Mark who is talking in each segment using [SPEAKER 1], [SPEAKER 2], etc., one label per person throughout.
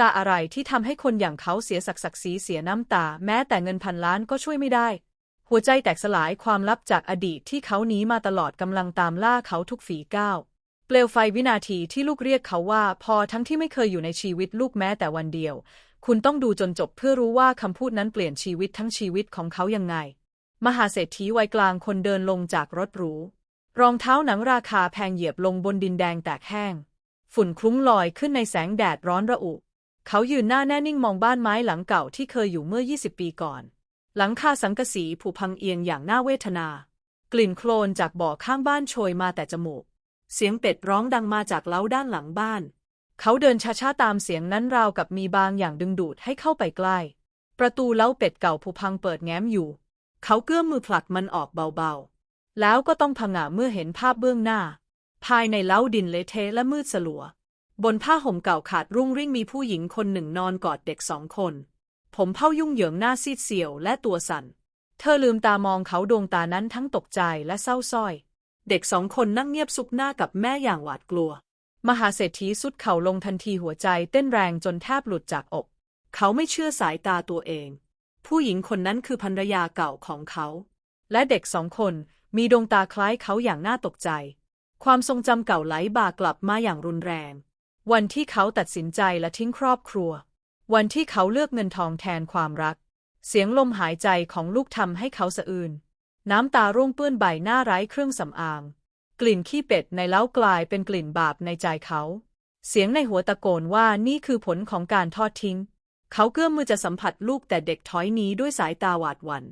[SPEAKER 1] ตาอะไรที่ทำให้คนอย่างเขาเสียศักดิ์ศักดิ์ศรีเสียน้ำตา แม้แต่เงินพันล้านก็ช่วยไม่ได้ หัวใจแตกสลายความลับจากอดีตที่เขาหนีมาตลอดกำลังตามล่าเขาทุกฝีก้าวเปลวไฟวินาทีที่ลูกเรียกเขาว่า พอทั้งที่ไม่เคยอยู่ในชีวิตลูกแม้แต่วันเดียว คุณต้องดูจนจบเพื่อรู้ว่าคำพูดนั้นเปลี่ยนชีวิตทั้งชีวิตของเขายังไง มหาเศรษฐีวัยกลางคนเดินลงจากรถหรู รองเท้าหนังราคาแพงเหยียบลงบนดินแดงแตกแห้ง ฝุ่นคลุ้งลอยขึ้นในแสงแดดร้อนระอุ เขายืนหน้าแน่นิ่งมองบ้านไม้หลังเก่าที่เคยอยู่เมื่อ 20 ปีก่อน หลังคาสังกะสีผุพังเอียงอย่างน่าเวทนา กลิ่นโคลนจากบ่อข้างบ้านโชยมาแต่จมูก เสียงเป็ดร้องดังมาจากเล้าด้านหลังบ้าน เขาเดินช้าๆตามเสียงนั้นราวกับมีบางอย่างดึงดูดให้เข้าไปใกล้ ประตูเล้าเป็ดเก่าผุพังเปิดแง้มอยู่ เขาเกื้อมมือผลักมันออกเบาๆ แล้วก็ต้องผงะเมื่อเห็นภาพเบื้องหน้า ภายในเล้าดินเละเทะและมืดสลัว บนผ้าห่มเก่าขาดรุ่งริ่งมีผู้หญิงคนหนึ่งนอนกอดเด็กสองคน ผมเผ้ายุ่งเหยิงหน้าซีดเซียวและตัวสั่น เธอลืมตามองเขาดวงตานั้นทั้งตกใจและเศร้าส้อย เด็กสองคนนั่งเงียบซุกหน้ากับแม่อย่างหวาดกลัว มหาเศรษฐีสุดเข่าลงทันทีหัวใจเต้นแรงจนแทบหลุดจากอก เขาไม่เชื่อสายตาตัวเอง ผู้หญิงคนนั้นคือภรรยาเก่าของเขา และเด็กสองคนมีดวงตาคล้ายเขาอย่างน่าตกใจ ความทรงจำเก่าไหลบ่ากลับมาอย่างรุนแรง วันที่เขาตัดสินใจและทิ้งครอบครัว วันที่เขาเลือกเงินทองแทนความรัก เสียงลมหายใจของลูกทำให้เขาสะอื้นน้ำตาร่วงเปื้อนใบหน้าไร้เครื่องสำอาง กลิ่นขี้เป็ดในเล้ากลายเป็นกลิ่นบาปในใจเขา เสียงในหัวตะโกนว่านี่คือผลของการทอดทิ้ง เขาเกื้อมมือจะสัมผัสลูกแต่เด็กถอยหนีด้วยสายตาหวาดหวัน่น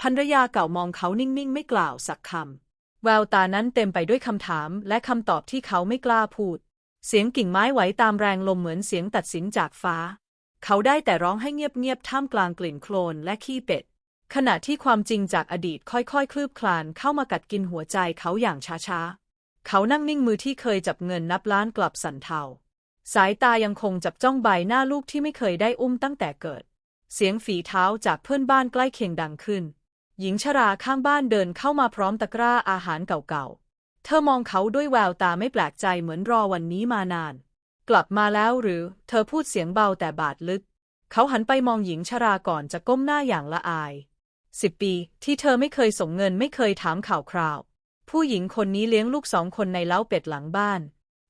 [SPEAKER 1] ภรรยาเก่ามองเขานิ่งๆ ไม่กล่าวสักคำแววตานั้นเต็มไปด้วยคำถามและคำตอบที่เขาไม่กล้าพูด เสียงกิ่งไม้ไหวตามแรงลมเหมือนเสียงตัดสินจากฟ้า เขาได้แต่ร้องให้เงียบๆท่ามกลางกลิ่นโคลนและขี้เป็ด ขณะที่ความจริงจากอดีตค่อยๆ คลืบคลานเข้ามากัดกินหัวใจเขาอย่างช้าๆ เขานั่งนิ่งมือที่เคยจับเงินนับล้านกลับสันเทา สายตายังคงจับจ้องใบหน้าลูกที่ไม่เคยได้อุ้มตั้งแต่เกิด เสียงฝีเท้าจากเพื่อนบ้านใกล้เคียงดังขึ้น หญิงชราข้างบ้านเดินเข้ามาพร้อมตะกร้าอาหารเก่าๆ เธอมองเขาด้วยแววตาไม่แปลกใจเหมือนรอวันนี้มานาน กลับมาแล้วหรือ เธอพูดเสียงเบาแต่บาดลึก เขาหันไปมองหญิงชราก่อนจะก้มหน้าอย่างละอายสิบปี ที่เธอไม่เคยส่งเงินไม่เคยถามข่าวคราว ผู้หญิงคนนี้เลี้ยงลูกสองคนในเล้าเป็ดหลังบ้าน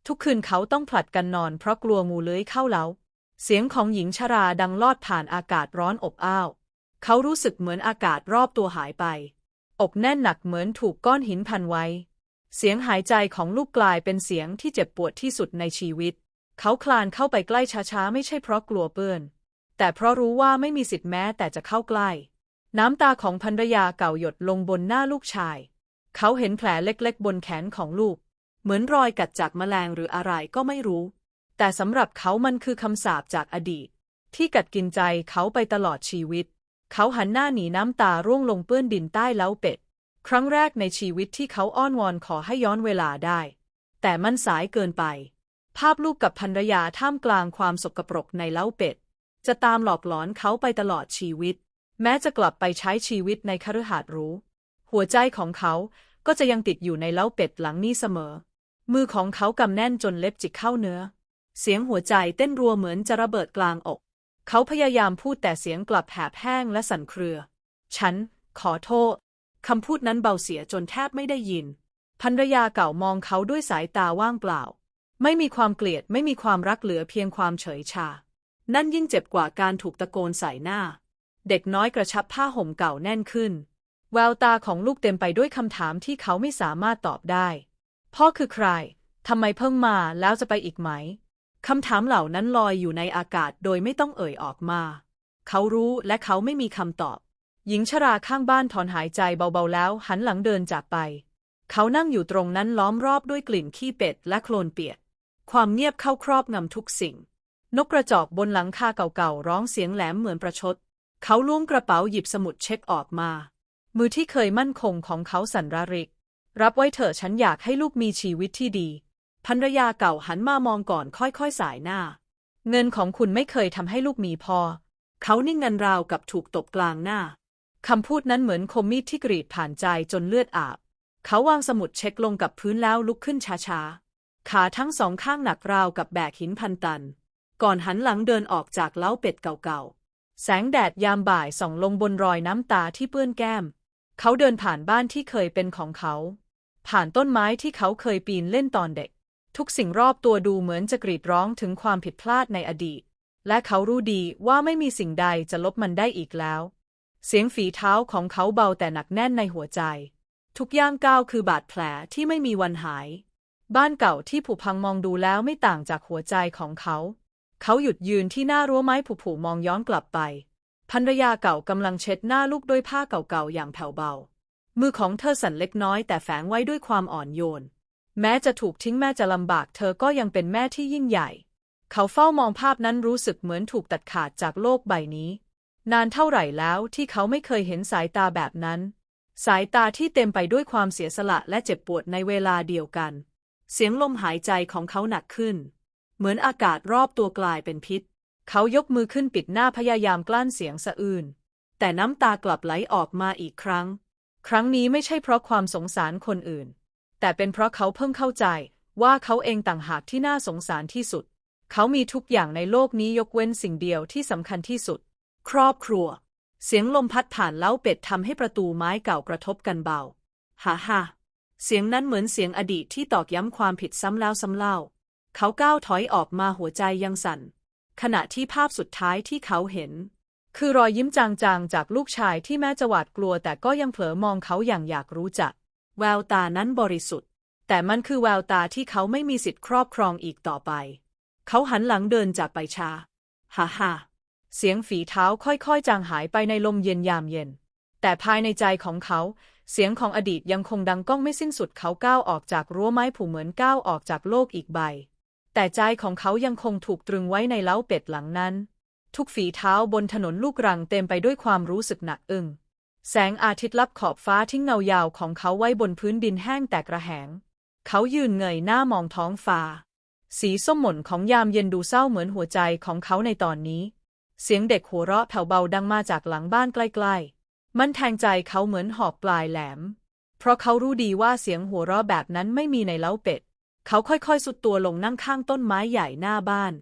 [SPEAKER 1] ทุกคืนเขาต้องผลัดกันนอนเพราะกลัวงูเลื้อยเข้าเล้า เสียงของหญิงชราดังลอดผ่านอากาศร้อนอบอ้าว เขารู้สึกเหมือนอากาศรอบตัวหายไป อกแน่นหนักเหมือนถูกก้อนหินพันไว้ เสียงหายใจของลูกกลายเป็นเสียงที่เจ็บปวดที่สุดในชีวิต เขาคลานเข้าไปใกล้ช้าๆ ไม่ใช่เพราะกลัวเปื้อน แต่เพราะรู้ว่าไม่มีสิทธิ์แม้แต่จะเข้าใกล้ น้ำตาของภรรยาเก่าหยดลงบนหน้าลูกชาย เขาเห็นแผลเล็กๆ บนแขนของลูก เหมือนรอยกัดจากแมลงหรืออะไรก็ไม่รู้ แต่สำหรับเขามันคือคำสาปจากอดีต ที่กัดกินใจเขาไปตลอดชีวิต เขาหันหน้าหนีน้ำตาร่วงลงเปื้อนดินใต้เล้าเป็ด ครั้งแรกในชีวิตที่เขาอ้อนวอนขอให้ย้อนเวลาได้ แต่มันสายเกินไป ภาพลูกกับภรรยาท่ามกลางความสกปรกในเล้าเป็ด จะตามหลอกหลอนเขาไปตลอดชีวิต แม้จะกลับไปใช้ชีวิตในคฤหาสน์รูหัวใจของเขาก็จะยังติดอยู่ในเล้าเป็ดหลังนี้เสมอ มือของเขากำแน่นจนเล็บจิกเข้าเนื้อ เสียงหัวใจเต้นรัวเหมือนจะระเบิดกลางอก เขาพยายามพูดแต่เสียงกลับแหบแห้งและสั่นเครือ ฉัน ขอโทษ คำพูดนั้นเบาเสียจนแทบไม่ได้ยินภรรยาเก่ามองเขาด้วยสายตาว่างเปล่า ไม่มีความเกลียดไม่มีความรักเหลือเพียงความเฉยชา นั่นยิ่งเจ็บกว่าการถูกตะโกนใส่หน้า เด็กน้อยกระชับผ้าห่มเก่าแน่นขึ้น แววตาของลูกเต็มไปด้วยคำถามที่เขาไม่สามารถตอบได้ พ่อคือใครทำไมเพิ่งมาแล้วจะไปอีกไหมคำถามเหล่านั้นลอยอยู่ในอากาศโดยไม่ต้องเอ่ยออกมา เขารู้และเขาไม่มีคำตอบ หญิงชราข้างบ้านถอนหายใจเบาๆแล้ว หันหลังเดินจากไป เขานั่งอยู่ตรงนั้นล้อมรอบด้วยกลิ่นขี้เป็ดและโคลนเปียก ความเงียบเข้าครอบงำทุกสิ่ง นกกระจอกบนหลังคาเก่าๆร้องเสียงแหลมเหมือนประชด เขาล้วงกระเป๋าหยิบสมุดเช็คออกมา มือที่เคยมั่นคงของเขาสั่นระริก รับไว้เถอะฉันอยากให้ลูกมีชีวิตที่ดีภรรยาเก่าหันมามองก่อนค่อยๆสายหน้า เงินของคุณไม่เคยทำให้ลูกมีพอ เขานิ่งงันราวกับถูกตบกลางหน้า คำพูดนั้นเหมือนคมมีดที่กรีดผ่านใจจนเลือดอาบ เขาวางสมุดเช็คลงกับพื้นแล้วลุกขึ้นช้าๆ ขาทั้งสองข้างหนักราวกับแบกหินพันตัน
[SPEAKER 2] ก่อนหันหลังเดินออกจากเล้าเป็ดเก่าๆ
[SPEAKER 1] แสงแดดยามบ่ายส่องลงบนรอยน้ำตาที่เปื้อนแก้ม เขาเดินผ่านบ้านที่เคยเป็นของเขา ผ่านต้นไม้ที่เขาเคยปีนเล่นตอนเด็ก ทุกสิ่งรอบตัวดูเหมือนจะกรีดร้องถึงความผิดพลาดในอดีต และเขารู้ดีว่าไม่มีสิ่งใดจะลบมันได้อีกแล้ว เสียงฝีเท้าของเขาเบาแต่หนักแน่นในหัวใจ ทุกย่างก้าวคือบาดแผลที่ไม่มีวันหาย บ้านเก่าที่ผุพังมองดูแล้วไม่ต่างจากหัวใจของเขา เขาหยุดยืนที่หน้ารั้วไม้ผุๆมองย้อนกลับไปภรรยาเก่ากำลังเช็ดหน้าลูกด้วยผ้าเก่าๆอย่างแผ่วเบา มือของเธอสั่นเล็กน้อยแต่แฝงไว้ด้วยความอ่อนโยน แม้จะถูกทิ้งแม่จะลำบากเธอก็ยังเป็นแม่ที่ยิ่งใหญ่ เขาเฝ้ามองภาพนั้นรู้สึกเหมือนถูกตัดขาดจากโลกใบนี้ นานเท่าไหร่แล้วที่เขาไม่เคยเห็นสายตาแบบนั้น สายตาที่เต็มไปด้วยความเสียสละและเจ็บปวดในเวลาเดียวกัน เสียงลมหายใจของเขาหนักขึ้น เหมือนอากาศรอบตัวกลายเป็นพิษ เขายกมือขึ้นปิดหน้าพยายามกลั้นเสียงสะอื้นแต่น้ำตากลับไหลออกมาอีกครั้ง ครั้งนี้ไม่ใช่เพราะความสงสารคนอื่น แต่เป็นเพราะเขาเพิ่งเข้าใจ ว่าเขาเองต่างหากที่น่าสงสารที่สุด เขามีทุกอย่างในโลกนี้ยกเว้นสิ่งเดียวที่สำคัญที่สุด ครอบครัว เสียงลมพัดผ่านเล้าเป็ดทำให้ประตูไม้เก่ากระทบกันเบาฮ่าฮ่าเสียงนั้นเหมือนเสียงอดีตที่ตอกย้ำความผิดซ้ำแล้วซ้ำเล่า เขาก้าวถอยออกมาหัวใจยังสั่น ขณะที่ภาพสุดท้ายที่เขาเห็น คือรอยยิ้มจางๆ จากลูกชายที่แม้จะหวาดกลัว แต่ก็ยังเผลอมองเขาอย่างอยากรู้จัก แววตานั้นบริสุทธิ์ แต่มันคือแววตาที่เขาไม่มีสิทธิ์ครอบครองอีกต่อไป เขาหันหลังเดินจากไปชา ฮ่าฮ่า เสียงฝีเท้าค่อยๆ จางหายไปในลมเย็นยามเย็น แต่ภายในใจของเขา เสียงของอดีตยังคงดังก้องไม่สิ้นสุดเขาก้าวออกจากรั้วไม้ผูเหมือนก้าวออกจากโลกอีกใบ แต่ใจของเขายังคงถูกตรึงไว้ในเล้าเป็ดหลังนั้น ทุกฝีเท้าบนถนนลูกรังเต็มไปด้วยความรู้สึกหนักอึ้งแสงอาทิตย์ลับขอบฟ้าทิ้งเงายาวของเขาไว้บนพื้นดินแห้งแตกระแหง เขายืนเงยหน้ามองท้องฟ้า สีส้มหม่นของยามเย็นดูเศร้าเหมือนหัวใจของเขาในตอนนี้ เสียงเด็กหัวเราะแผ่วเบาดังมาจากหลังบ้านใกล้ๆ มันแทงใจเขาเหมือนหอกปลายแหลม เพราะเขารู้ดีว่าเสียงหัวเราะแบบนั้นไม่มีในเล้าเป็ด เขาค่อยๆ สุดตัวลงนั่งข้างต้นไม้ใหญ่หน้าบ้าน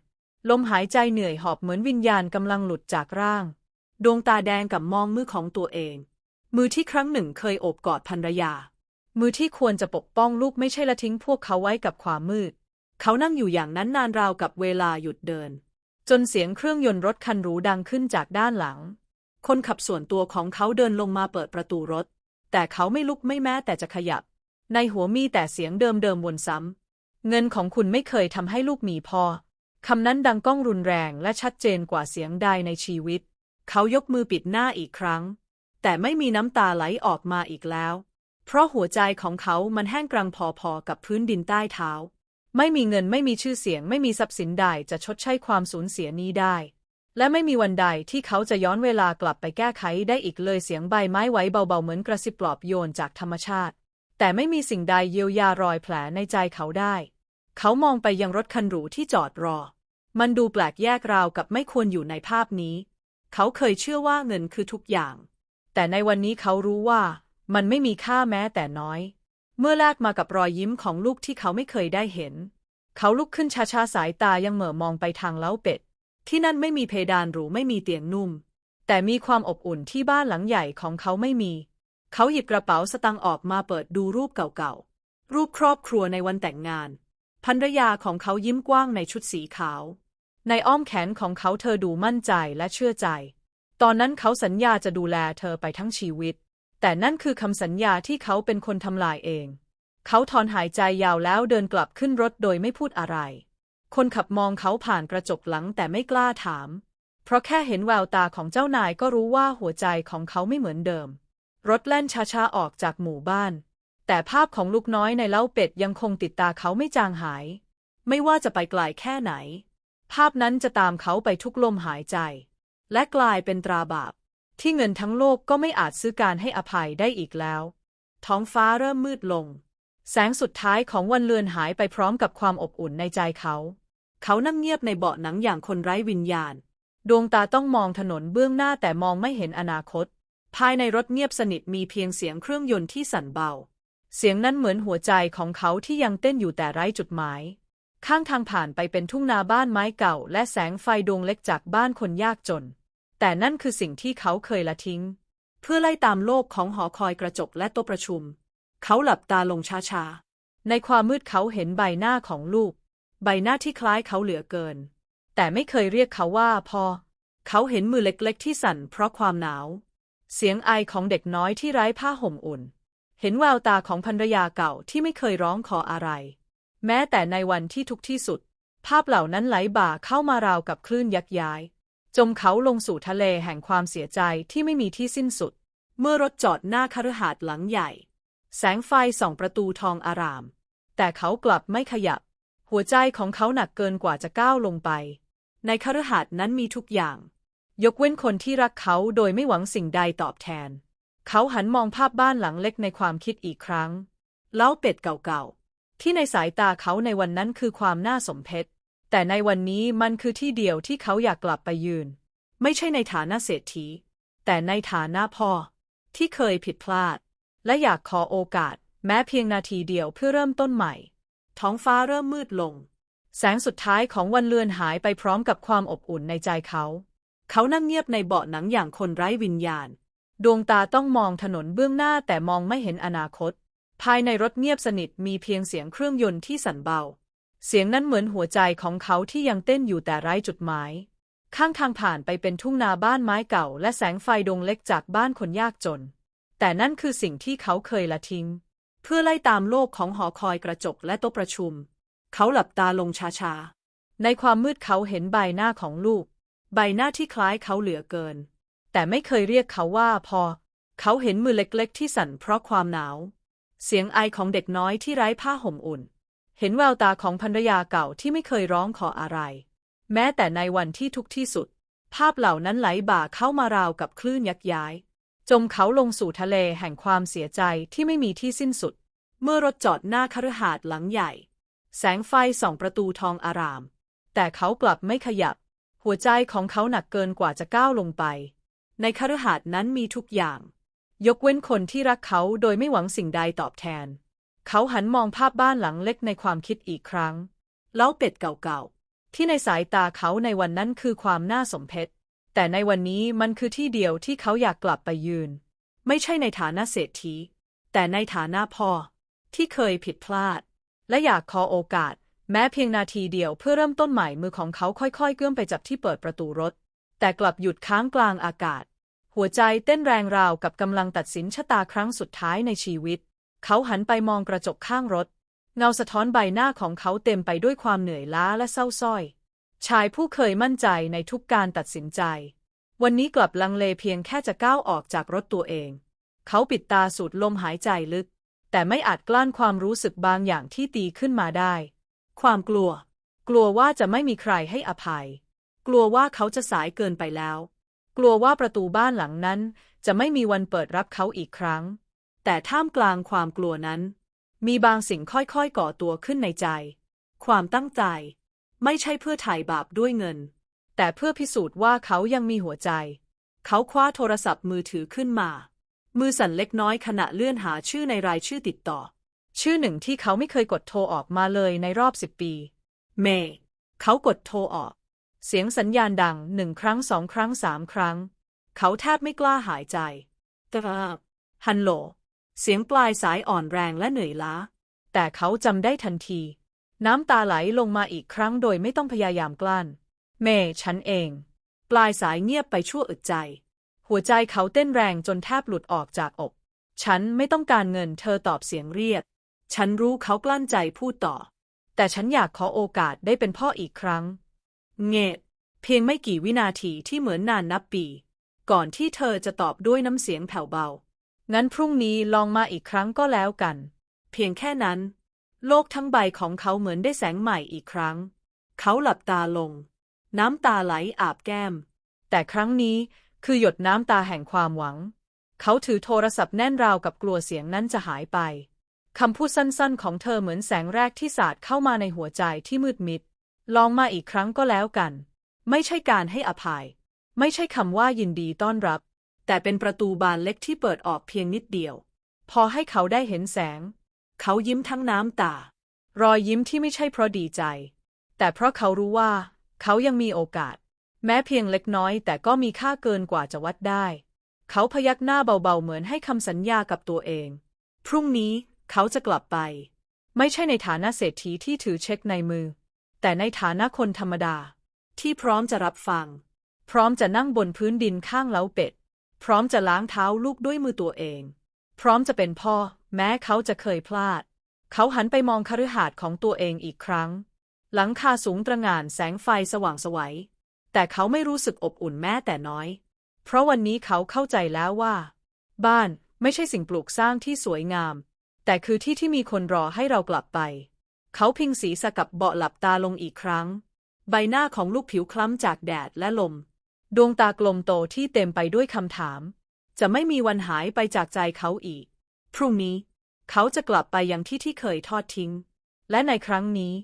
[SPEAKER 1] ลมหายใจเหนื่อยหอบเหมือนวิญญาณกำลังหลุดจากร่าง ดวงตาแดงกับมองมือของตัวเอง มือที่ครั้งหนึ่งเคยโอบกอดภรรยา มือที่ควรจะปกป้องลูกไม่ใช่ละทิ้งพวกเขาไว้กับความมืด เขานั่งอยู่อย่างนั้นนานราวกับเวลาหยุดเดิน จนเสียงเครื่องยนต์รถคันหรูดังขึ้นจากด้านหลัง คนขับส่วนตัวของเขาเดินลงมาเปิดประตูรถ แต่เขาไม่ลุกไม่แม้แต่จะขยับ ในหัวมีแต่เสียงเดิมๆวนซ้ำ เงินของคุณไม่เคยทำให้ลูกมีพอคำนั้นดังก้องรุนแรงและชัดเจนกว่าเสียงใดในชีวิต เขายกมือปิดหน้าอีกครั้ง แต่ไม่มีน้ำตาไหลออกมาอีกแล้ว เพราะหัวใจของเขามันแห้งกรังพอๆกับพื้นดินใต้เท้า ไม่มีเงินไม่มีชื่อเสียงไม่มีทรัพย์สินใดจะชดใช้ความสูญเสียนี้ได้ และไม่มีวันใดที่เขาจะย้อนเวลากลับไปแก้ไขได้อีกเลยเสียงใบไม้ไหวเบาๆเหมือนกระซิบปลอบโยนจากธรรมชาติ แต่ไม่มีสิ่งใดเยียวยารอยแผลในใจเขาได้ เขามองไปยังรถคันหรูที่จอดรอ มันดูแปลกแยกราวกับไม่ควรอยู่ในภาพนี้ เขาเคยเชื่อว่าเงินคือทุกอย่าง แต่ในวันนี้เขารู้ว่ามันไม่มีค่าแม้แต่น้อย เมื่อแลกมากับรอยยิ้มของลูกที่เขาไม่เคยได้เห็น เขาลุกขึ้นช้าๆสายตายังเหม่อมองไปทางเล้าเป็ด ที่นั่นไม่มีเพดานหรูไม่มีเตียงนุ่ม แต่มีความอบอุ่นที่บ้านหลังใหญ่ของเขาไม่มี เขาหยิบกระเป๋าสตางค์ออกมาเปิดดูรูปเก่าๆ รูปครอบครัวในวันแต่งงานภรรยาของเขายิ้มกว้างในชุดสีขาว ในอ้อมแขนของเขาเธอดูมั่นใจและเชื่อใจ ตอนนั้นเขาสัญญาจะดูแลเธอไปทั้งชีวิต แต่นั่นคือคำสัญญาที่เขาเป็นคนทำลายเอง เขาถอนหายใจยาวแล้วเดินกลับขึ้นรถโดยไม่พูดอะไร คนขับมองเขาผ่านกระจกหลังแต่ไม่กล้าถาม เพราะแค่เห็นแววตาของเจ้านายก็รู้ว่าหัวใจของเขาไม่เหมือนเดิม รถแล่นช้าๆออกจากหมู่บ้าน แต่ภาพของลูกน้อยในเล้าเป็ดยังคงติดตาเขาไม่จางหาย ไม่ว่าจะไปไกลแค่ไหน ภาพนั้นจะตามเขาไปทุกลมหายใจ และกลายเป็นตราบาป ที่เงินทั้งโลกก็ไม่อาจซื้อการให้อภัยได้อีกแล้ว ท้องฟ้าเริ่มมืดลง แสงสุดท้ายของวันเลือนหายไปพร้อมกับความอบอุ่นในใจเขา เขานั่งเงียบในเบาะหนังอย่างคนไร้วิญญาณ ดวงตาต้องมองถนนเบื้องหน้าแต่มองไม่เห็นอนาคต ภายในรถเงียบสนิทมีเพียงเสียงเครื่องยนต์ที่สั่นเบา เสียงนั้นเหมือนหัวใจของเขาที่ยังเต้นอยู่แต่ไร้จุดหมาย ข้างทางผ่านไปเป็นทุ่งนาบ้านไม้เก่า และแสงไฟดวงเล็กจากบ้านคนยากจน แต่นั่นคือสิ่งที่เขาเคยละทิ้ง
[SPEAKER 2] เพื่อไล่ตามโลกของหอคอยกระจกและโต๊ะประชุม เขาหลับตาลงช้าๆ
[SPEAKER 1] ในความมืดเขาเห็นใบหน้าของลูก ใบหน้าที่คล้ายเขาเหลือเกิน แต่ไม่เคยเรียกเขาว่าพ่อ
[SPEAKER 2] เขาเห็นมือเล็กๆที่สั่นเพราะความหนาว
[SPEAKER 1] เสียงไอของเด็กน้อยที่ไร้ผ้าห่มอุ่น เห็นแววตาของภรรยาเก่าที่ไม่เคยร้องขออะไร แม้แต่ในวันที่ทุกที่สุด ภาพเหล่านั้นไหลบ่าเข้ามาราวกับคลื่นยักย้าย จมเขาลงสู่ทะเลแห่งความเสียใจที่ไม่มีที่สิ้นสุด
[SPEAKER 2] เมื่อรถจอดหน้าคฤหาสน์หลังใหญ่
[SPEAKER 1] แสงไฟส่องประตูทองอาราม แต่เขากลับไม่ขยับ หัวใจของเขาหนักเกินกว่าจะก้าวลงไป
[SPEAKER 2] ในคฤหาสน์นั้นมีทุกอย่าง
[SPEAKER 1] ยกเว้นคนที่รักเขาโดยไม่หวังสิ่งใดตอบแทน เขาหันมองภาพบ้านหลังเล็กในความคิดอีกครั้ง
[SPEAKER 2] เล้าเป็ดเก่าๆ
[SPEAKER 1] ที่ในสายตาเขาในวันนั้นคือความน่าสมเพช แต่ในวันนี้มันคือที่เดียวที่เขาอยากกลับไปยืน
[SPEAKER 2] ไม่ใช่ในฐานะเศรษฐี
[SPEAKER 1] แต่ในฐานะพ่อ ที่เคยผิดพลาด และอยากขอโอกาส แม้เพียงนาทีเดียวเพื่อเริ่มต้นใหม่
[SPEAKER 2] ท้องฟ้าเริ่มมืดลง
[SPEAKER 1] แสงสุดท้ายของวันเลือนหายไปพร้อมกับความอบอุ่นในใจเขา
[SPEAKER 2] เขานั่งเงียบในเบาะหนังอย่างคนไร้วิญญาณ
[SPEAKER 1] ดวงตาต้องมองถนนเบื้องหน้าแต่มองไม่เห็นอนาคต ภายในรถเงียบสนิทมีเพียงเสียงเครื่องยนต์ที่สั่นเบา เสียงนั้นเหมือนหัวใจของเขาที่ยังเต้นอยู่แต่ไร้จุดหมาย ข้างทางผ่านไปเป็นทุ่งนาบ้านไม้เก่า และแสงไฟดวงเล็กจากบ้านคนยากจน แต่นั่นคือสิ่งที่เขาเคยละทิ้ง
[SPEAKER 2] เพื่อไล่ตามโลกของหอคอยกระจกและโต๊ะประชุม เขาหลับตาลงช้า
[SPEAKER 1] ในความมืดเขาเห็นใบหน้าของลูก
[SPEAKER 2] ใบหน้าที่คล้ายเขาเหลือเกิน
[SPEAKER 1] แต่ไม่เคยเรียกเขาว่าพอ เขาเห็นมือเล็กๆ ที่สั่นเพราะความหนาว เสียงไอของเด็กน้อยที่ไร้ผ้าห่มอุ่น เห็นแววตาของภรรยาเก่าที่ไม่เคยร้องขออะไร แม้แต่ในวันที่ทุกที่สุด ภาพเหล่านั้นไหลบ่าเข้ามาราวกับคลื่นยักย้าย จมเขาลงสู่ทะเลแห่งความเสียใจที่ไม่มีที่สิ้นสุด
[SPEAKER 2] เมื่อรถจอดหน้าคฤหาสน์หลังใหญ่
[SPEAKER 1] แสงไฟส่องประตูทองอาราม แต่เขากลับไม่ขยับ หัวใจของเขาหนักเกินกว่าจะก้าวลงไป
[SPEAKER 2] ในคฤหาสน์นั้นมีทุกอย่าง
[SPEAKER 1] ยกเว้นคนที่รักเขาโดยไม่หวังสิ่งใดตอบแทน เขาหันมองภาพบ้านหลังเล็กในความคิดอีกครั้ง
[SPEAKER 2] เล้าเป็ดเก่าๆ
[SPEAKER 1] ที่ในสายตาเขาในวันนั้นคือความน่าสมเพช แต่ในวันนี้มันคือที่เดียวที่เขาอยากกลับไปยืน
[SPEAKER 2] ไม่ใช่ในฐานะเศรษฐี แต่ในฐานะพ่อ
[SPEAKER 1] ที่เคยผิดพลาด และอยากขอโอกาส แม้เพียงนาทีเดียวเพื่อเริ่มต้นใหม่มือของเขาค่อยๆ เกื้อมไปจับที่เปิดประตูรถ แต่กลับหยุดค้างกลางอากาศ หัวใจเต้นแรงราวกับกำลังตัดสินชะตาครั้งสุดท้ายในชีวิต เขาหันไปมองกระจกข้างรถ เงาสะท้อนใบหน้าของเขาเต็มไปด้วยความเหนื่อยล้าและเศร้าส้อย ชายผู้เคยมั่นใจในทุกการตัดสินใจ วันนี้กลับลังเลเพียงแค่จะก้าวออกจากรถตัวเอง เขาปิดตาสูดลมหายใจลึก แต่ไม่อาจกลั้นความรู้สึกบางอย่างที่ตีขึ้นมาได้
[SPEAKER 2] ความกลัว
[SPEAKER 1] กลัวว่าจะไม่มีใครให้อภัย
[SPEAKER 2] กลัวว่าเขาจะสายเกินไปแล้ว
[SPEAKER 1] กลัวว่าประตูบ้านหลังนั้นจะไม่มีวันเปิดรับเขาอีกครั้ง
[SPEAKER 2] แต่ท่ามกลางความกลัวนั้น
[SPEAKER 1] มีบางสิ่งค่อยๆก่อตัวขึ้นในใจ
[SPEAKER 2] ความตั้งใจ ไม่ใช่เพื่อไถ่บาปด้วยเงิน
[SPEAKER 1] แต่เพื่อพิสูจน์ว่าเขายังมีหัวใจ
[SPEAKER 2] เขาคว้าโทรศัพท์มือถือขึ้นมา มือสั่นเล็กน้อยขณะเลื่อนหาชื่อในรายชื่อติดต่อ
[SPEAKER 1] ชื่อหนึ่งที่เขาไม่เคยกดโทรออกมาเลยในรอบสิบปี
[SPEAKER 2] เมย์เขากดโทรออก
[SPEAKER 1] เสียงสัญญาณดังหนึ่งครั้งสองครั้งสามครั้ง เขาแทบไม่กล้าหายใจ
[SPEAKER 2] ตราบฮันโหล เสียงปลายสายอ่อนแรงและเหนื่อยล้า
[SPEAKER 1] แต่เขาจำได้ทันที น้ำตาไหลลงมาอีกครั้งโดยไม่ต้องพยายามกลั้น เมย์ฉันเอง
[SPEAKER 2] ปลายสายเงียบไปชั่วอึดใจ
[SPEAKER 1] หัวใจเขาเต้นแรงจนแทบหลุดออกจากอก ฉันไม่ต้องการเงินเธอตอบเสียงเรียก
[SPEAKER 2] ฉันรู้เขากลั้นใจพูดต่อ
[SPEAKER 1] แต่ฉันอยากขอโอกาสได้เป็นพ่ออีกครั้ง
[SPEAKER 2] เงดเพียงไม่กี่วินาทีที่เหมือนนานนับปี ก่อนที่เธอจะตอบด้วยน้ำเสียงแผ่วเบา
[SPEAKER 1] งั้นพรุ่งนี้ลองมาอีกครั้งก็แล้วกัน
[SPEAKER 2] เพียงแค่นั้น โลกทั้งใบของเขาเหมือนได้แสงใหม่อีกครั้ง เขาหลับตาลง น้ำตาไหลอาบแก้ม
[SPEAKER 1] แต่ครั้งนี้คือหยดน้ำตาแห่งความหวัง เขาถือโทรศัพท์แน่นราวกับกลัวเสียงนั้นจะหายไปคำพูดสั้นๆ ของเธอเหมือนแสงแรกที่สาดเข้ามาในหัวใจที่มืดมิด ลองมาอีกครั้งก็แล้วกัน ไม่ใช่การให้อภัย ไม่ใช่คำว่ายินดีต้อนรับ
[SPEAKER 2] แต่เป็นประตูบานเล็กที่เปิดออกเพียงนิดเดียว
[SPEAKER 1] พอให้เขาได้เห็นแสง
[SPEAKER 2] เขายิ้มทั้งน้ำตา
[SPEAKER 1] รอยยิ้มที่ไม่ใช่เพราะดีใจ แต่เพราะเขารู้ว่า เขายังมีโอกาส แม้เพียงเล็กน้อย แต่ก็มีค่าเกินกว่าจะวัดได้ เขาพยักหน้าเบาๆเหมือนให้คำสัญญากับตัวเอง พรุ่งนี้เขาจะกลับไป ไม่ใช่ในฐานะเศรษฐีที่ถือเช็คในมือ แต่ในฐานะคนธรรมดา
[SPEAKER 2] ที่พร้อมจะรับฟัง
[SPEAKER 1] พร้อมจะนั่งบนพื้นดินข้างเล้าเป็ด พร้อมจะล้างเท้าลูกด้วยมือตัวเอง พร้อมจะเป็นพ่อ แม้เขาจะเคยพลาด เขาหันไปมองคฤหาสน์ของตัวเองอีกครั้ง หลังคาสูงตระหง่านแสงไฟสว่างไสวัย แต่เขาไม่รู้สึกอบอุ่นแม้แต่น้อย เพราะวันนี้เขาเข้าใจแล้วว่า บ้านไม่ใช่สิ่งปลูกสร้างที่สวยงาม แต่คือที่ที่มีคนรอให้เรากลับไป เขาพิงศีรษะกับเบาะหลับตาลงอีกครั้ง ใบหน้าของลูกผิวคล้ำจากแดดและลม ดวงตากลมโตที่เต็มไปด้วยคำถาม จะไม่มีวันหายไปจากใจเขาอีก พรุ่งนี้ เขาจะกลับไปยังที่ที่เคยทอดทิ้ง และในครั้งนี้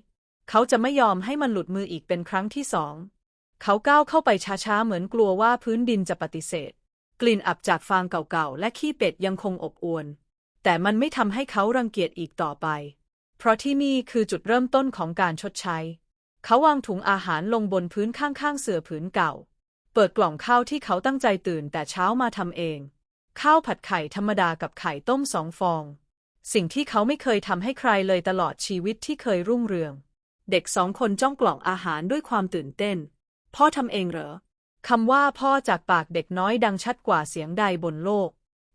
[SPEAKER 1] เขาจะไม่ยอมให้มันหลุดมืออีกเป็นครั้งที่สอง เขาก้าวเข้าไปช้าๆ เหมือนกลัวว่าพื้นดินจะปฏิเสธ กลิ่นอับจากฟางเก่าๆ และขี้เป็ดยังคงอบอวลแต่มันไม่ทำให้เขารังเกียจอีกต่อไป เพราะที่นี่คือจุดเริ่มต้นของการชดใช้ เขาวางถุงอาหารลงบนพื้นข้างๆ เสื่อผืนเก่า เปิดกล่องข้าวที่เขาตั้งใจตื่นแต่เช้ามาทำเอง ข้าวผัดไข่ธรรมดากับไข่ต้มสองฟอง สิ่งที่เขาไม่เคยทำให้ใครเลยตลอดชีวิตที่เคยรุ่งเรือง เด็กสองคนจ้องกล่องอาหารด้วยความตื่นเต้น พ่อทำเองเหรอคำว่าพ่อจากปากเด็กน้อยดังชัดกว่าเสียงใดบนโลก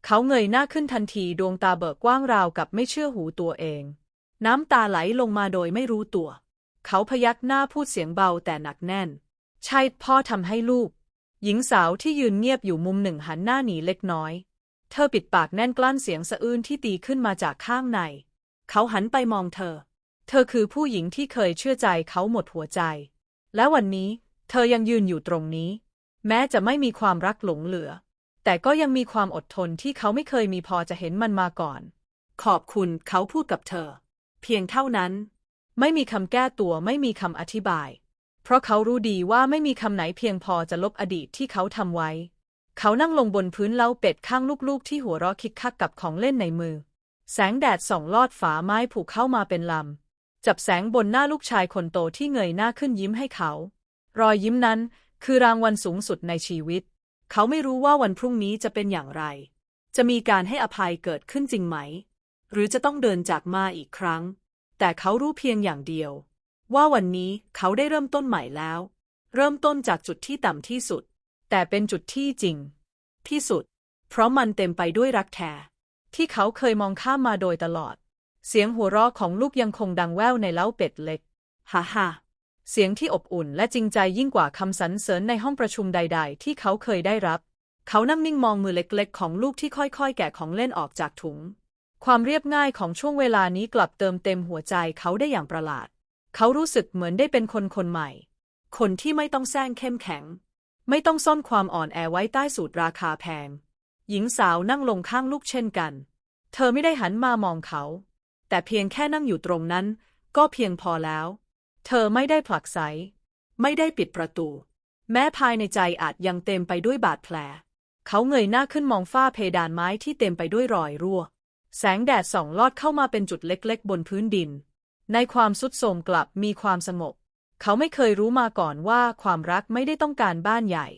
[SPEAKER 1] เขาเงยหน้าขึ้นทันทีดวงตาเบิกกว้างราวกับไม่เชื่อหูตัวเอง น้ำตาไหลลงมาโดยไม่รู้ตัว เขาพยักหน้าพูดเสียงเบาแต่หนักแน่น ใช่พ่อทำให้ลูก หญิงสาวที่ยืนเงียบอยู่มุมหนึ่งหันหน้าหนีเล็กน้อย เธอปิดปากแน่นกลั้นเสียงสะอื้นที่ตีขึ้นมาจากข้างใน เขาหันไปมองเธอ เธอคือผู้หญิงที่เคยเชื่อใจเขาหมดหัวใจ และวันนี้ เธอยังยืนอยู่ตรงนี้ แม้จะไม่มีความรักหลงเหลือ แต่ก็ยังมีความอดทนที่เขาไม่เคยมีพอจะเห็นมันมาก่อน ขอบคุณเขาพูดกับเธอ เพียงเท่านั้น ไม่มีคำแก้ตัวไม่มีคำอธิบาย เพราะเขารู้ดีว่าไม่มีคำไหนเพียงพอจะลบอดีตที่เขาทำไว้ เขานั่งลงบนพื้นเล้าเป็ดข้างลูกๆ ที่หัวเราะคิกคักกับของเล่นในมือ แสงแดดส่องลอดฝาไม้ผูกเข้ามาเป็นลำ จับแสงบนหน้าลูกชายคนโตที่เงยหน้าขึ้นยิ้มให้เขา รอยยิ้มนั้นคือรางวัลสูงสุดในชีวิต เขาไม่รู้ว่าวันพรุ่งนี้จะเป็นอย่างไร จะมีการให้อภัยเกิดขึ้นจริงไหม หรือจะต้องเดินจากมาอีกครั้ง แต่เขารู้เพียงอย่างเดียว ว่าวันนี้เขาได้เริ่มต้นใหม่แล้ว เริ่มต้นจากจุดที่ต่ำที่สุด แต่เป็นจุดที่จริง ที่สุด เพราะมันเต็มไปด้วยรักแท้ที่เขาเคยมองข้ามมาโดยตลอด เสียงหัวเราะของลูกยังคงดังแว่วในเล้าเป็ดเล็กฮ่าฮ่าเสียงที่อบอุ่นและจริงใจยิ่งกว่าคำสรรเสริญในห้องประชุมใด ๆ ที่เขาเคยได้รับ เขานั่งนิ่งมองมือเล็กๆ ของลูกที่ค่อยๆ แกะของเล่นออกจากถุง ความเรียบง่ายของช่วงเวลานี้กลับเติมเต็มหัวใจเขาได้อย่างประหลาด เขารู้สึกเหมือนได้เป็นคนคนใหม่ คนที่ไม่ต้องแซงเข้มแข็ง ไม่ต้องซ่อนความอ่อนแอไว้ใต้สูตรราคาแพง หญิงสาวนั่งลงข้างลูกเช่นกัน เธอไม่ได้หันมามองเขา แต่เพียงแค่นั่งอยู่ตรงนั้น ก็เพียงพอแล้ว เธอไม่ได้ผลักไส ไม่ได้ปิดประตู แม้ภายในใจอาจยังเต็มไปด้วยบาดแผล เขาเงยหน้าขึ้นมองฝ้าเพดานไม้ที่เต็มไปด้วยรอยรั่ว แสงแดดส่องลอดเข้ามาเป็นจุดเล็กๆ บนพื้นดิน ในความสุดโทมกลับมีความสงบ เขาไม่เคยรู้มาก่อนว่าความรักไม่ได้ต้องการบ้านใหญ่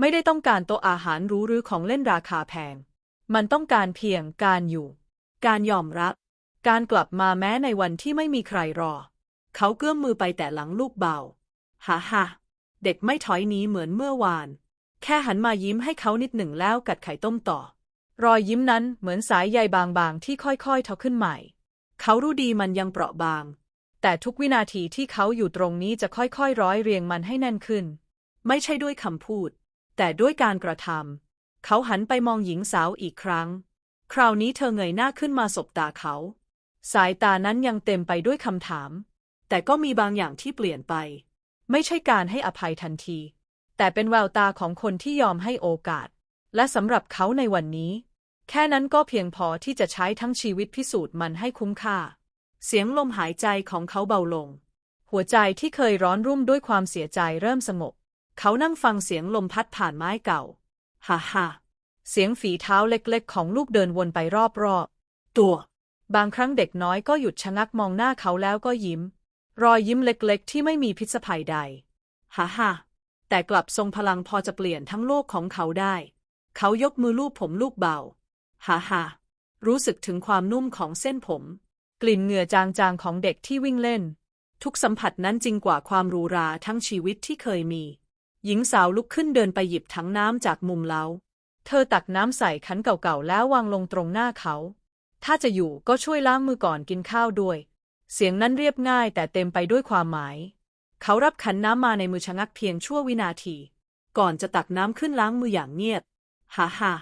[SPEAKER 1] ไม่ได้ต้องการโต๊ะอาหารหรูหรือของเล่นราคาแพง มันต้องการเพียงการอยู่ การยอมรับ การกลับมาแม้ในวันที่ไม่มีใครรอ เขาเกื้อมมือไปแต่หลังลูกเบาฮ่าฮ่าเด็กไม่ถอยหนีเหมือนเมื่อวาน แค่หันมายิ้มให้เขานิดหนึ่งแล้วกัดไข่ต้มต่อ รอยยิ้มนั้นเหมือนสายใยบางๆที่ค่อยๆเทาขึ้นใหม่ เขารู้ดีมันยังเปราะบาง แต่ทุกวินาทีที่เขาอยู่ตรงนี้จะค่อยๆ ร้อยเรียงมันให้แน่นขึ้น ไม่ใช่ด้วยคำพูด แต่ด้วยการกระทำเขาหันไปมองหญิงสาวอีกครั้ง คราวนี้เธอเงยหน้าขึ้นมาสบตาเขา สายตานั้นยังเต็มไปด้วยคำถาม แต่ก็มีบางอย่างที่เปลี่ยนไป ไม่ใช่การให้อภัยทันที แต่เป็นแววตาของคนที่ยอมให้โอกาส และสำหรับเขาในวันนี้ แค่นั้นก็เพียงพอที่จะใช้ทั้งชีวิตพิสูจน์มันให้คุ้มค่า เสียงลมหายใจของเขาเบาลง หัวใจที่เคยร้อนรุ่มด้วยความเสียใจเริ่มสงบ เขานั่งฟังเสียงลมพัดผ่านไม้เก่า ฮ่าฮ่าเสียงฝีเท้าเล็กๆ ของลูกเดินวนไปรอบๆ ตัว บางครั้งเด็กน้อยก็หยุดชะงักมองหน้าเขาแล้วก็ยิ้ม รอยยิ้มเล็กๆ ที่ไม่มีพิษภัยใด
[SPEAKER 2] ฮ่าฮ่าแต่กลับทรงพลังพอจะเปลี่ยนทั้งโลกของเขาได้ เขายกมือลูบผมลูกเบา ฮ่าฮ่ารู้สึกถึงความนุ่มของเส้นผม
[SPEAKER 1] กลิ่นเหงื่อจางๆของเด็กที่วิ่งเล่น
[SPEAKER 2] ทุกสัมผัสนั้นจริงกว่าความรูราทั้งชีวิตที่เคยมี หญิงสาวลุกขึ้นเดินไปหยิบถังน้ำจากมุมเล้า
[SPEAKER 1] เธอตักน้ำใส่ขันเก่าๆแล้ววางลงตรงหน้าเขา ถ้าจะอยู่ก็ช่วยล้างมือก่อนกินข้าวด้วย เสียงนั้นเรียบง่ายแต่เต็มไปด้วยความหมาย
[SPEAKER 2] เขารับขันน้ำมาในมือชะงักเพียงชั่ววินาที ก่อนจะตักน้ำขึ้นล้างมืออย่างเงียบ ฮ่าฮ่า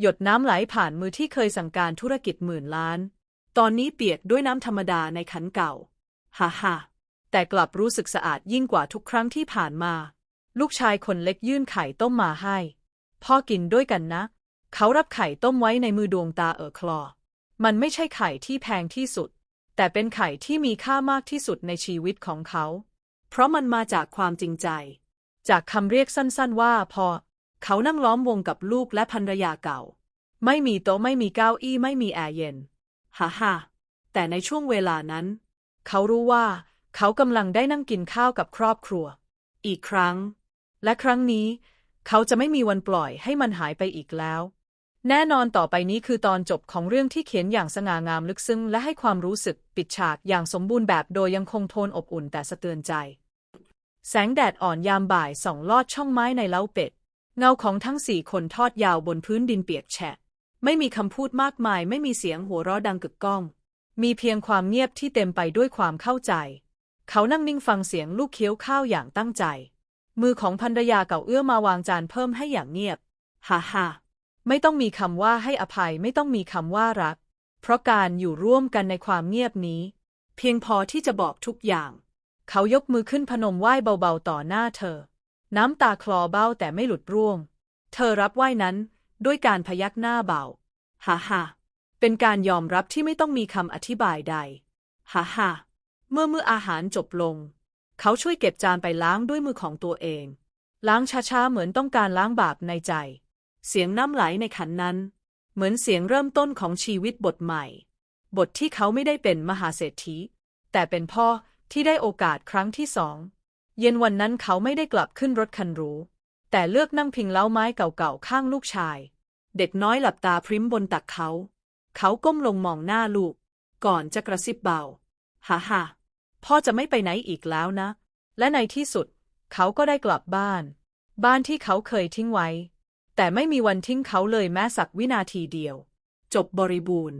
[SPEAKER 1] หยดน้ำไหลผ่านมือที่เคยสั่งการธุรกิจหมื่นล้าน
[SPEAKER 2] ตอนนี้เปียกด้วยน้ำธรรมดาในขันเก่า ฮ่าฮ่า
[SPEAKER 1] แต่กลับรู้สึกสะอาดยิ่งกว่าทุกครั้งที่ผ่านมา ลูกชายคนเล็กยื่นไข่ต้มมาให้ พ่อกินด้วยกันนะ เขารับไข่ต้มไว้ในมือดวงตาเออคลอ มันไม่ใช่ไข่ที่แพงที่สุด แต่เป็นไข่ที่มีค่ามากที่สุดในชีวิตของเขา
[SPEAKER 2] เพราะมันมาจากความจริงใจ
[SPEAKER 1] จากคำเรียกสั้นๆว่าพอ
[SPEAKER 2] เขานั่งล้อมวงกับลูกและภรรยาเก่า
[SPEAKER 1] ไม่มีโต๊ะไม่มีเก้าอี้ไม่มีแอร์เย็น
[SPEAKER 2] ฮ่าฮ่าแต่ในช่วงเวลานั้น
[SPEAKER 1] เขารู้ว่าเขากำลังได้นั่งกินข้าวกับครอบครัว
[SPEAKER 2] อีกครั้ง
[SPEAKER 1] และครั้งนี้ เขาจะไม่มีวันปล่อยให้มันหายไปอีกแล้ว แน่นอนต่อไปนี้คือตอนจบของเรื่องที่เขียนอย่างสง่างามลึกซึ้งและให้ความรู้สึกปิดฉากอย่างสมบูรณ์แบบโดยยังคงโทนอบอุ่นแต่สะเตือนใจ แสงแดดอ่อนยามบ่ายส่องลอดช่องไม้ในเล้าเป็ด เงาของทั้งสี่คนทอดยาวบนพื้นดินเปียกแฉะ ไม่มีคำพูดมากมาย ไม่มีเสียงหัวเราะดังกึกก้อง มีเพียงความเงียบที่เต็มไปด้วยความเข้าใจ เขานั่งนิ่งฟังเสียงลูกเคี้ยวข้าวอย่างตั้งใจ มือของภรรยาเก่าเอื้อมาวางจานเพิ่มให้อย่างเงียบ
[SPEAKER 2] ฮ่าฮ่า
[SPEAKER 1] ไม่ต้องมีคำว่าให้อภัยไม่ต้องมีคำว่ารัก เพราะการอยู่ร่วมกันในความเงียบนี้
[SPEAKER 2] เพียงพอที่จะบอกทุกอย่าง
[SPEAKER 1] เขายกมือขึ้นพนมไหว้เบาๆต่อหน้าเธอ น้ำตาคลอเบ้าแต่ไม่หลุดร่วง เธอรับไหว้นั้นด้วยการพยักหน้าเบา
[SPEAKER 2] ฮ่าฮ่า
[SPEAKER 1] เป็นการยอมรับที่ไม่ต้องมีคำอธิบายใด
[SPEAKER 2] ฮ่าฮ่า
[SPEAKER 1] เมื่อมื้ออาหารจบลง เขาช่วยเก็บจานไปล้างด้วยมือของตัวเอง ล้างช้าๆเหมือนต้องการล้างบาปในใจ
[SPEAKER 2] เสียงน้ำไหลในขันนั้น
[SPEAKER 1] เหมือนเสียงเริ่มต้นของชีวิตบทใหม่ บทที่เขาไม่ได้เป็นมหาเศรษฐี แต่เป็นพ่อที่ได้โอกาสครั้งที่สอง เย็นวันนั้นเขาไม่ได้กลับขึ้นรถคันหรู แต่เลือกนั่งพิงเล้าไม้เก่าๆข้างลูกชาย
[SPEAKER 2] เด็กน้อยหลับตาพริ้มบนตักเขา เขาก้มลงมองหน้าลูก ก่อนจะกระซิบเบาฮ่าฮ่า
[SPEAKER 1] พ่อจะไม่ไปไหนอีกแล้วนะ และในที่สุด เขาก็ได้กลับบ้าน บ้านที่เขาเคยทิ้งไว้ แต่ไม่มีวันทิ้งเขาเลยแม้สักวินาทีเดียว
[SPEAKER 2] จบบริบูรณ์